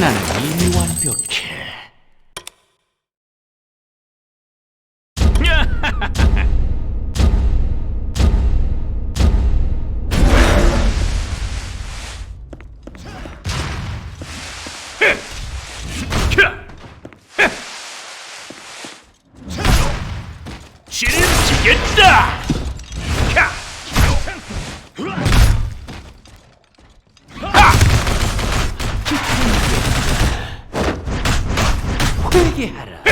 나는 이미 완벽해. 지름지겠다! 회개하라.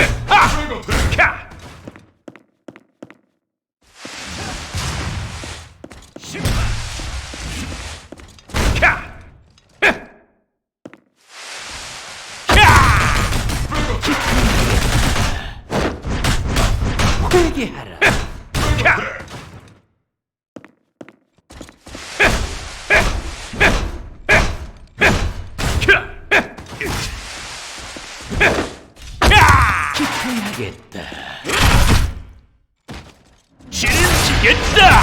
회개하라. 기뻐야겠다. 지름지겠다!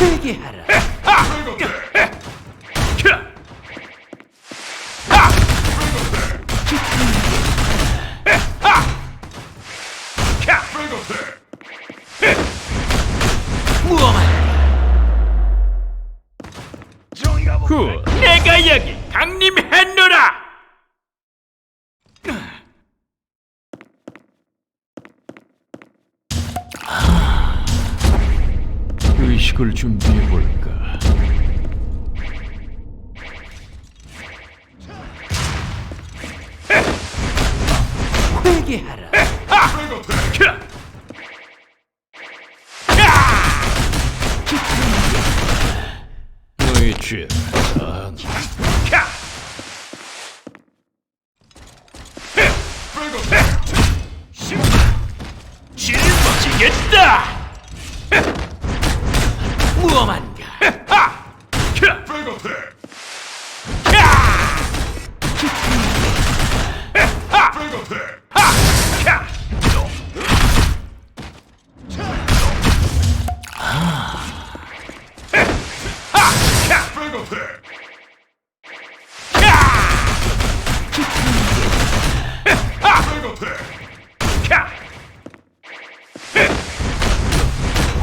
회개하라. 강림했노라! 의식을 준비해 볼까. 회개하라. 너의 죄 사한 지름지겠다! 무엄한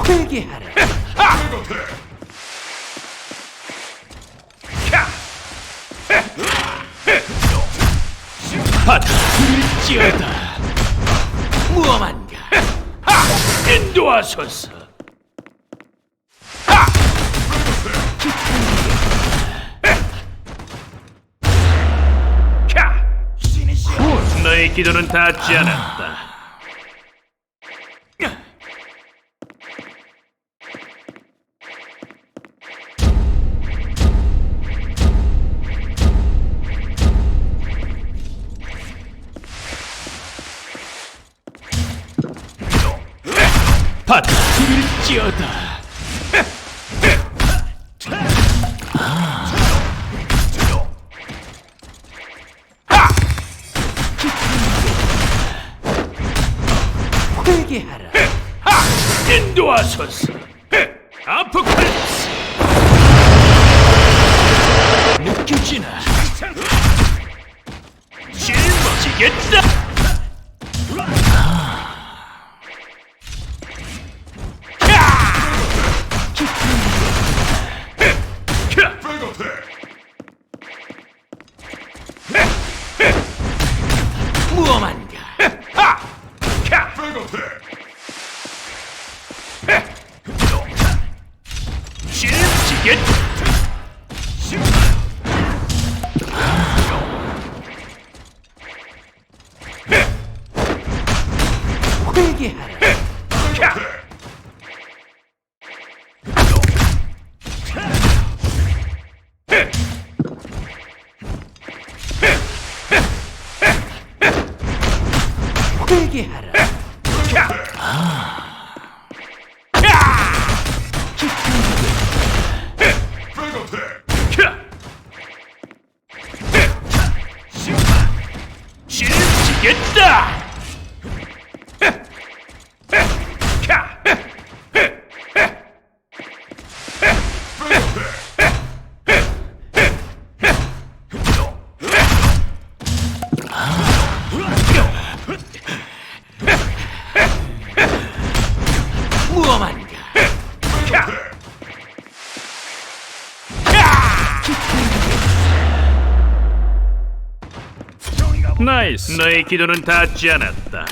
회개하라. 바다일지어다 무엄한가. 인도하소서. 후, 너의 기도는 닿지 않았다 바다일지어다 회개하라. 인도하소서 아포칼립스 느껴지나. 짊어지겠다 회개하라. 나이스. 너의 기도는 닿지 않았다.